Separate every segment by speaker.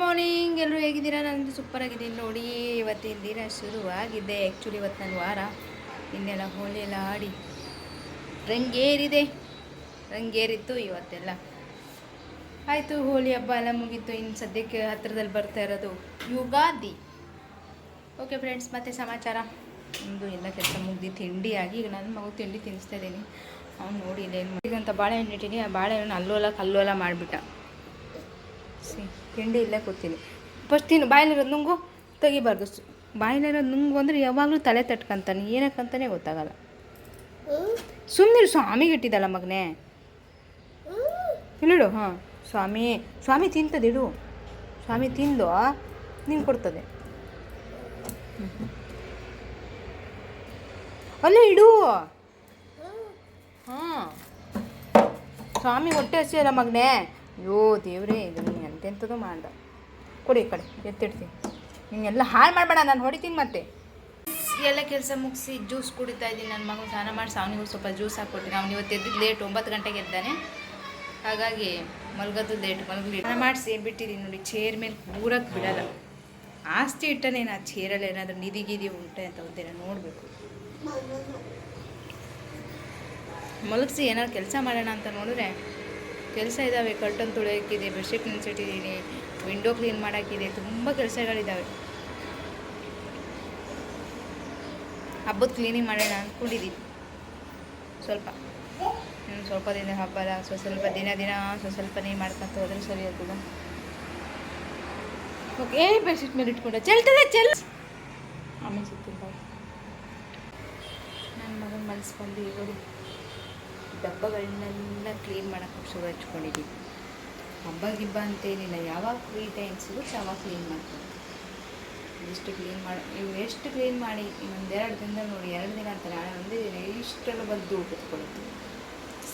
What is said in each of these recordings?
Speaker 1: Morning ಎಲ್ಲರೂ ಹೇಗಿದ್ದೀರಾ? ನಾನು ಸೂಪರ್ ಆಗಿದ್ದೀನಿ ನೋಡಿ, ಇವತ್ತಿನ ದಿನ ಶುರುವಾಗಿದೆ. ಆ್ಯಕ್ಚುಲಿ ಇವತ್ತು ನನ್ನ ವಾರ. ಇನ್ನೆಲ್ಲ ಹೋಳಿ ಎಲ್ಲ ಆಡಿ ರಂಗೇರಿದೆ. ರಂಗೇರಿತ್ತು ಇವತ್ತೆಲ್ಲ. ಆಯಿತು, ಹೋಳಿ ಹಬ್ಬ ಎಲ್ಲ ಮುಗೀತು. ಇನ್ನು ಸದ್ಯಕ್ಕೆ ಹತ್ತಿರದಲ್ಲಿ ಬರ್ತಾ ಇರೋದು ಯುಗಾದಿ. ಓಕೆ ಫ್ರೆಂಡ್ಸ್ ಮತ್ತೆ ಸಮಾಚಾರ? ನಮ್ಮದು ಎಲ್ಲ ಕೆಲಸ ಮುಗ್ದು ತಿಂಡಿ ಆಗಿ ಈಗ ನನ್ನ ಮಗು ತಿಂಡಿ ತಿನ್ನಿಸ್ತಾ ಇದ್ದೀನಿ. ಅವ್ನು ನೋಡಿ, ಇಲ್ಲೇನು ಮಾಡಿದಂಥ ಬಾಳೆಹಣ್ಣು ಇಟ್ಟಿನಿ ಆ ಬಾಳೆಹಣ್ಣು ಅಲ್ಲೋಲ ಕಲ್ಲೋಲ ಮಾಡಿಬಿಟ್ಟ. ಸಿ, ತಿಂಡಿ ಇಲ್ಲೇ ಕೂತೀನಿ. ಫಸ್ಟ್ ತಿನ್ನು ಬಾಯಲ್ಲಿರೋದು ನುಂಗು, ತೆಗಿಬಾರ್ದು. ಬಾಯಲ್ಲಿರೋದು ನುಂಗು ಅಂದರೆ ಯಾವಾಗಲೂ ತಲೆ ತಟ್ಕೊಂತಾನೆ ಏನಕ್ಕಂತಾನೆ ಗೊತ್ತಾಗಲ್ಲ. ಸುಮ್ಮನೆ ಸ್ವಾಮಿಗೆ ಇಟ್ಟಿದ್ದಲ್ಲ ಮಗನೇ. ಇಲ್ಲಿಡು ಹಾಂ. ಸ್ವಾಮಿ ಸ್ವಾಮಿ ತಿಂತದಿಡು ಸ್ವಾಮಿ ತಿಂದು ನಿಂಗೆ ಕೊಡ್ತದೆ. ಅಲ್ಲ ಇಡು. ಹಾಂ. ಸ್ವಾಮಿ ಹೊಟ್ಟೆ ಹಸಿಯಲ್ಲ ಮಗನೇ. ಅಯ್ಯೋ ದೇವ್ರೇ ಇದು ನೀನು ಎಂತೆಂಥದ್ದು ಮಾಡ್ದ ಕೊಡಿ ಕಡೆ, ಎತ್ತಿಡ್ತೀನಿ. ನೀನೆಲ್ಲ ಹಾಳು ಮಾಡಬೇಡ, ನಾನು ಹೊಡಿತೀನಿ ಮತ್ತೆ. ಎಲ್ಲ ಕೆಲಸ ಮುಗಿಸಿ ಜ್ಯೂಸ್ ಕುಡಿತಾ ಇದ್ದೀನಿ. ನನ್ನ ಮಗು ಸ್ನಾನ ಮಾಡಿ ಅವನಿಗೂ ಸ್ವಲ್ಪ ಜ್ಯೂಸ್ ಹಾಕ್ಕೊಡ್ತೀನಿ ಅವ್ನು ಇವತ್ತು ಎದ್ದಿದ್ದು ಲೇಟ್ ಒಂಬತ್ತು ಗಂಟೆಗೆ ಎದ್ದಾನೆ. ಹಾಗಾಗಿ ಮಲ್ಗೋದು ಲೇಟ್ ಮಲಗಲಿ. ಸ್ನಾನ ಮಾಡಿಸಿ ಬಿಟ್ಟಿದ್ದೀನಿ ನೋಡಿ ಚೇರ್ ಮೇಲೆ ಕೂರಕ್ಕೆ ಬಿಡಲ್ಲ. ಆಸ್ತಿ ಇಟ್ಟನೇನು ಆ ಚೇರಲ್ಲಿ ಏನಾದರೂ ನಿಧಿ ಗಿದಿ ಉಂಟೆ ಅಂತ ಒಂದಿನ ನೋಡಬೇಕು. ಮಲಗಿಸಿ ಏನಾದ್ರು ಕೆಲಸ ಮಾಡೋಣ ಅಂತ ನೋಡಿದ್ರೆ ಕೆಲಸ ಇದ್ದಾವೆ ಕರ್ಟನ್ ತುಳಿಯೋಕ್ಕಿದೆ ಬೆಡ್ಶೀಟ್ ನೆನೆಸಿಟ್ಟಿದ್ದೀನಿ ವಿಂಡೋ ಕ್ಲೀನ್ ಮಾಡೋಕ್ಕಿದೆ ತುಂಬ ಕೆಲಸಗಳಿದ್ದಾವೆ. ಹಬ್ಬದ ಕ್ಲೀನಿಂಗ್ ಮಾಡೋಣ ಅಂದ್ಕೊಂಡಿದ್ದೀನಿ ಸ್ವಲ್ಪ. ಇನ್ನು ಸ್ವಲ್ಪ ದಿನ ಹಬ್ಬ ಅಲ್ಲ ಸ್ವಲ್ಪ ಸ್ವಲ್ಪ ದಿನ ದಿನ ಸ್ವಲ್ಪ ಸ್ವಲ್ಪನೇ ಮಾಡ್ಕೊಂತ ಹೋದ್ರೆ ಸರಿ ಆಗ್ತದ. ಓಕೆ ಏ ಬೆಡ್ಶೀಟ್ ಮೇಲೆ ಇಟ್ಕೊಂಡೆ. ಚೆಲ್ತದೆ ಚೆಲ್. ಆಮೇಲೆ ಸಿಗ್ತೀನಿ ಬಾಯ್ ನನ್ನ ಮಗನ ಮನಸ್ಸು ಬಂದು ಇವರು ಡಬ್ಬಗಳನ್ನೆಲ್ಲ ಕ್ಲೀನ್ ಮಾಡೋಕ್ಕೆ ಶುರು ಹಚ್ಕೊಂಡಿದ್ದೀನಿ ಹಬ್ಬ ಗಿಬ್ಬ ಅಂತೇನಿಲ್ಲ, ಯಾವಾಗ ಫ್ರೀ ಟೈಮ್ ಸಿಗುತ್ತೆ ಅವಾಗ ಕ್ಲೀನ್ ಮಾಡ್ತೀನಿ ಎಷ್ಟು ಕ್ಲೀನ್ ಮಾಡಿ ನೀವು ಎಷ್ಟು ಕ್ಲೀನ್ ಮಾಡಿ, ಒಂದೆರಡು ದಿನದಲ್ಲಿ ನೋಡಿ, ಎರಡು ದಿನ ಅಂತ ನಾಳೆ ಒಂದೇ ದಿನ ಇಷ್ಟೆಲ್ಲ ಬಂದು ಕೂತ್ಕೊಳ್ಳುತ್ತೆ.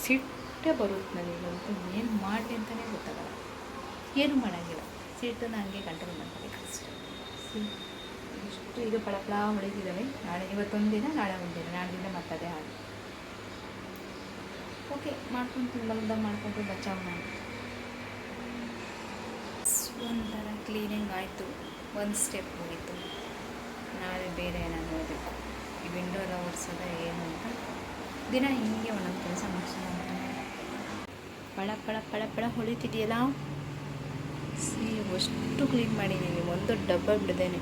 Speaker 1: ಸಿಟ್ಟೆ ಬರುತ್ತೆ ನನಗಂತೂ ಏನು ಮಾಡಲಿ ಅಂತಲೇ ಗೊತ್ತಾಗಲ್ಲ. ಏನು ಮಾಡೋಂಗಿಲ್ಲ. ಸಿಟ್ಟನ್ನು ಹಂಗೆ ಕಂಟ್ರೋಲ್ ಮಾಡ್ಕೋಬೇಕು ಅಷ್ಟೇ ಇಷ್ಟು ಇದು ಪಳಪಳ ಹೊಳಿತಿದ್ದಾವೆ ನಾಳೆ ಇವತ್ತೊಂದು ದಿನ, ನಾಳೆ ಒಂದು ದಿನ ನಾಡಿದಿಂದ ಮತ್ತದೇ ಹಾಗೆ. ಓಕೆ, ಮಾಡ್ಕೊಂಡು ಬಲ್ದ ಮಾಡ್ಕೊಂಡು ಬಚಾವ್ ಮಾಡಿ. ಒಂಥರ ಕ್ಲೀನಿಂಗ್ ಆಯಿತು, ಒಂದು ಸ್ಟೆಪ್ ಹೋಗಿತ್ತು ನಾಳೆ ಬೇರೆ ಏನಾದರೂ ನೋಡಬೇಕು ಈ ವಿಂಡೋ ಒರೆಸೋದ ಏನು ಅಂತ. ದಿನ ಹಿಂಗೆ ಒಂದೊಂದು ಕೆಲಸ ಮಾಡ್ಸೋಣ ಪಳ ಪಳ ಪಳ ಪಳ ಹೊಳಿತಿದೆಯಲ್ಲ? ಸಿ ಅಷ್ಟು ಕ್ಲೀನ್ ಮಾಡಿದ್ದೀನಿ ಒಂದು ಡಬ್ಬ ಬಿಡ್ದೇನೆ.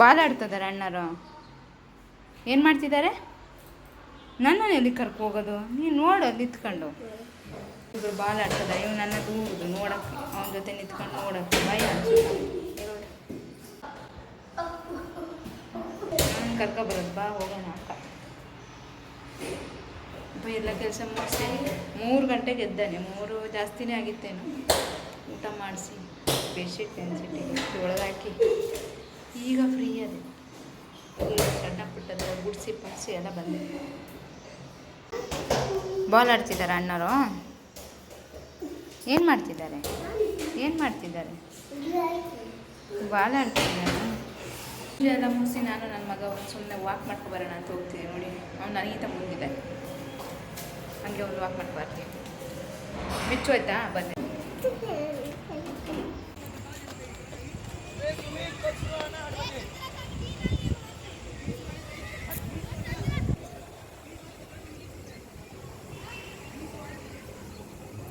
Speaker 1: ಬಾಲ್ ಆಡ್ತಿದ್ದಾರೆ ಅಣ್ಣರು? ಏನು ಮಾಡ್ತಿದ್ದಾರೆ? ನನ್ನನ್ನು ಎಲ್ಲಿ ಕರ್ಕೊ ಹೋಗೋದು ನೀನು ನೋಡು ನಿಂತ್ಕೊಂಡು. ಇವರು ಬಾಲ್ ಆಡ್ತದ ಇವ್ ನನ್ನ ದೂರುದು ನೋಡಕ್ಕೆ. ಅವನ ಜೊತೆ ನಿಂತ್ಕೊಂಡು ನೋಡಕ್ಕೆ. ಭಯ ನಾನು ಕರ್ಕೊ ಬರೋದು ಬಾ, ಹೋಗೋಣ ಅಕ್ಕ. ಎಲ್ಲ ಕೆಲಸ ಮುಗಿಸಿ ಮೂರು ಗಂಟೆಗೆ ಎದ್ದಾನೆ. ಮೂರು ಜಾಸ್ತಿನೇ ಆಗಿತ್ತೇನು. ಊಟ ಮಾಡಿಸಿ, ಬೆಡ್ಶೀಟ್ ನೆನ್ಸಿಟ್ಟಿಗೆ ಒಳಗಾಕಿ. ಈಗ ಫ್ರೀ ಅದೇ. ಸಣ್ಣ ಪುಟ್ಟದ ಗುಡಿಸಿ ಪಡಿಸಿ ಎಲ್ಲ ಬಂದೆ ಬಾಲ್ ಆಡ್ತಿದ್ದಾರೆ ಅಣ್ಣರು ಏನು ಮಾಡ್ತಿದ್ದಾರೆ? ಏನು ಮಾಡ್ತಿದ್ದಾರೆ? ಬಾಲ್ ಆಡ್ತಿದ್ದಾರೆ? ಎಲ್ಲ ಮುಗಿಸಿ ನಾನು ನನ್ನ ಮಗ ಒಂದು ಸುಮ್ಮನೆ ವಾಕ್ ಮಾಡ್ಕೊಬರೋಣ ಅಂತ ಹೋಗ್ತೀನಿ ನೋಡಿ. ಅವ್ನು ನನಗಿಂತ ಮುಂದಿದೆ ಹಂಗೆ ಒಂದು ವಾಕ್ ಮಾಡ್ಕೊಬರ್ತೀನಿ ಬಿಚ್ಚು ಆಯ್ತಾ ಬನ್ನಿ.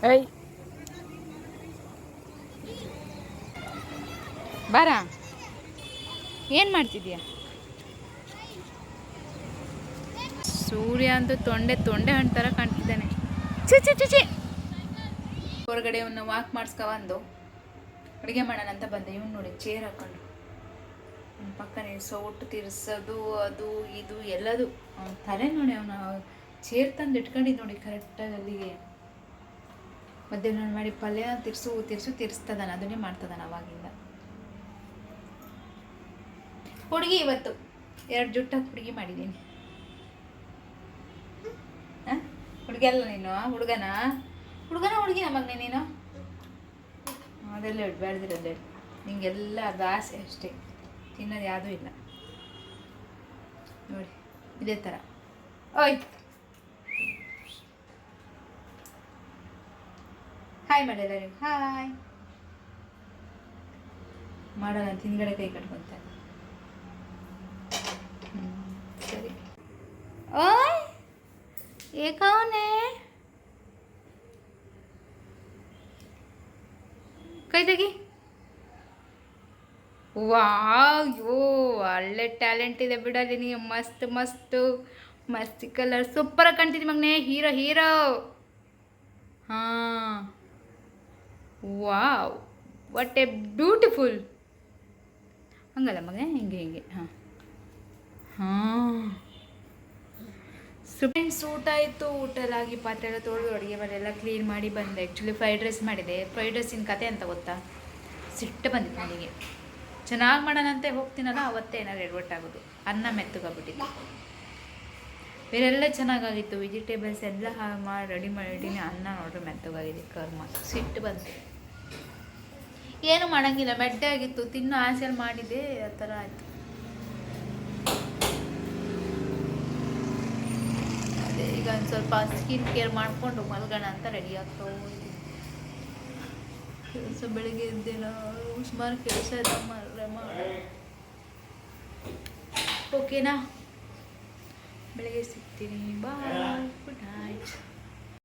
Speaker 1: ಏಯ್. ಬಾರ. ಏನು ಮಾಡ್ತಿದ್ಯಾ? ಸೂರ್ಯ ಅಂತ ತೊಂಡೆ ತೊಂಡೆ ಹಣ್ಣು ಥರ ಕಾಣ್ತಿದ್ದಾನೆ. ಚಿ ಚಿ ಹೊರಗಡೆ ಅವನ್ನ ವಾಕ್ ಮಾಡಿಸ್ಕೊ ಬಂದು ಅಡುಗೆ ಮಾಡೋಣ ಅಂತ ಬಂದೆ. ಇವ್ನು ನೋಡಿ ಚೇರ್ ಹಾಕೊಂಡು. ಪಕ್ಕನೇ ಸೌಟು ತಿರ್ಸೋದು ಅದು ಇದು ಎಲ್ಲದು. ಅವ್ನ ತಲೆ ನೋಡಿ ಅವನ ಚೇರ್ ತಂದು ಇಟ್ಕೊಂಡಿದ್ದು ನೋಡಿ ಕರೆಕ್ಟಾಗಿ ಅಲ್ಲಿಗೆ. ಮಧ್ಯಾಹ್ನ ಮಾಡಿ ಪಲ್ಯ ತಿರ್ಸು ತಿರ್ಸು ತಿರ್ಸ್ತದಾನ ಅದನ್ನೇ ಮಾಡ್ತದಾನ ಅವಾಗಿಂದ. ಹುಡುಗಿ ಇವತ್ತು, ಎರಡು ಜುಟ್ಟಾಗಿ ಹುಡುಗಿ ಮಾಡಿದ್ದೀನಿ. ಹುಡುಗಿ ಅಲ್ಲ ನೀನು? ಹುಡುಗನ? ಹುಡುಗನ ಹುಡುಗಿ ಮಗನೇ ನೀನು? ಅದೆಲ್ಲ ಇಡಬೇಡ್ದಿರೋದು ನಿಂಗೆಲ್ಲ ಆಸೆ ಅಷ್ಟೇ. ತಿನ್ನೋದು ಯಾವುದೂ ಇಲ್ಲ. ನೋಡಿ, ಇದೇ ಥರ. ಓಯ್! ಹಾಯ್ ಮಾಡಲ್ಲ ನೀವು ಹಾಯ್ ಮಾಡೋಣ ಅಂತ ಹಿಂದ್ಗಡೆ ಕೈ ಕಟ್ಕೊತಾರೆ ಸರಿ. ಓಯ್! ಕೈ ತೆಗಿ. ವಾಯ್ಯೋ ಒಳ್ಳೆ ಟ್ಯಾಲೆಂಟ್ ಇದೆ ಬಿಡೋದು ಮಸ್ತ್ ಮಸ್ತ್. ಮಸ್ತ್ ಕಲರ್ ಸೂಪರ್ ಸೂಪರಾಗಿ ಕಾಣ್ತಿದ್ದಿ ಮಗ್ನೆ ಹೀರೋ ಹೀರೋ ಹಾಂ. ವಾವ್ ವಾಟ್ ಎ ಬ್ಯೂಟಿಫುಲ್ ಹಂಗಲ್ಲ ಮಗ ಹಿಂಗೆ ಹಿಂಗೆ, ಹಾಂ. ಹಾಂ. ಫ್ರೆಂಡ್ಸ್ ಊಟ ಆಯಿತು, ಊಟ ಎಲ್ಲ ಆಗಿ ಪಾತ್ರೆ ಎಲ್ಲ ತೊಳೆದು ಅಡುಗೆ ಮನೆಲ್ಲ ಕ್ಲೀನ್ ಮಾಡಿ ಬಂದೆ. ಆ್ಯಕ್ಚುಲಿ ಫ್ರೈಡ್ ರೈಸ್ ಮಾಡಿದೆ. ಫ್ರೈಡ್ ರೈಸಿನ ಕತೆ ಅಂತ ಗೊತ್ತಾ? ಸಿಟ್ಟು ಬಂದಿತ್ತು ನನಗೆ ಚೆನ್ನಾಗಿ ಮಾಡೋಣಂತೆ, ಹೋಗ್ತೀನಲ್ಲ, ಅವತ್ತೇ ಏನಾದ್ರು ಎಡವಟ್ಟಾಗೋದು ಅನ್ನ ಮೆತ್ತಗಾಗ್ಬಿಟ್ಟಿತ್ತು. ಬೇರೆಲ್ಲ ಚೆನ್ನಾಗಾಗಿತ್ತು. ವೆಜಿಟೇಬಲ್ಸ್ ಎಲ್ಲ ಹಾ- ಮಾಡಿ ರೆಡಿ ಮಾಡಿದ್ದೀನಿ ಅನ್ನ ನೋಡ್ರಿ ಮೆತ್ತಗಾಗಿದೆ. ಕರ್ಮ. ಸಿಟ್ಟು ಬಂತು. ಏನು ಮಾಡೋಂಗಿಲ್ಲ, ಬೆಡ್ಡೆ ಆಗಿತ್ತು, ತಿನ್ನೋ ಆಸೆಯಲ್ಲಿ ಮಾಡಿದೆ, ಆ ಥರ ಆಯಿತು. ಅದೇ ಈಗ ಒಂದು ಸ್ವಲ್ಪ ಸ್ಕಿನ್ ಕೇರ್ ಮಾಡಿಕೊಂಡು ಮಲ್ಗೋಣ ಅಂತ ರೆಡಿ ಆಗ್ತಾ ಹೋಗಿ ಕೆಲಸ ಬೆಳಿಗ್ಗೆ ಇದ್ದಿಲ್ಲ ಸುಮಾರು ಕೆಲಸ ಓಕೆನಾ ಬೆಳಿಗ್ಗೆ ಸಿಗ್ತೀನಿ. Bye good night